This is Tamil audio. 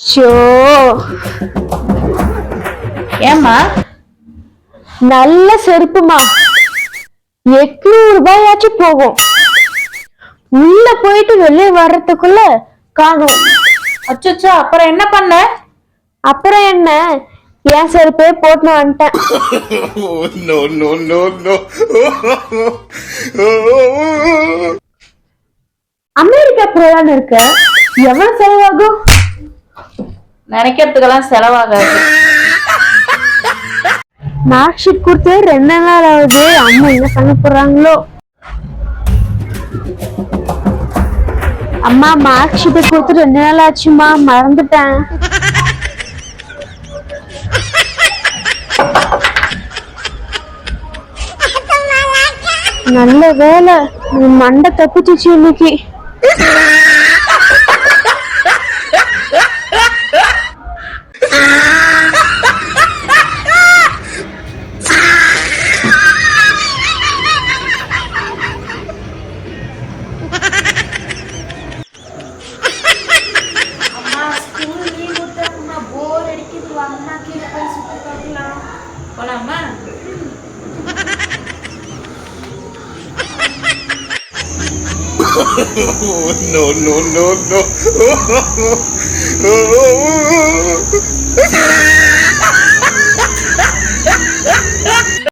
ஷோ. ஏம்மா? நல்ல செருப்புமா. எட்நூறு ரூபாயாச்சும் போகும். உள்ள போயிட்டு வெளியே வர்றதுக்குள்ள காணும். அச்சச்சோ அப்புறம் என்ன பண்ண? அப்புறம் என்ன? என் செருப்பே போட்டு வந்துட்டேன். அமெரிக்கா போலான்னு இருக்க. எவ்வளவு செலவாகும்? நினைக்கிறதுக்கெல்லாம் செலவாகாது. மார்க் ஷீட் கொடுத்து ரெண்டு நாள் ஆகுது அம்மா என்ன பண்ண போறாங்களோ? அம்மா மார்க் ஷீட்டை கொடுத்து ரெண்டு நாள் ஆச்சுமா மறந்துட்டேன். நல்ல வேலை உன் மண்டை தப்பிச்சிச்சு இன்னைக்கு. mamá. no, no, no, no.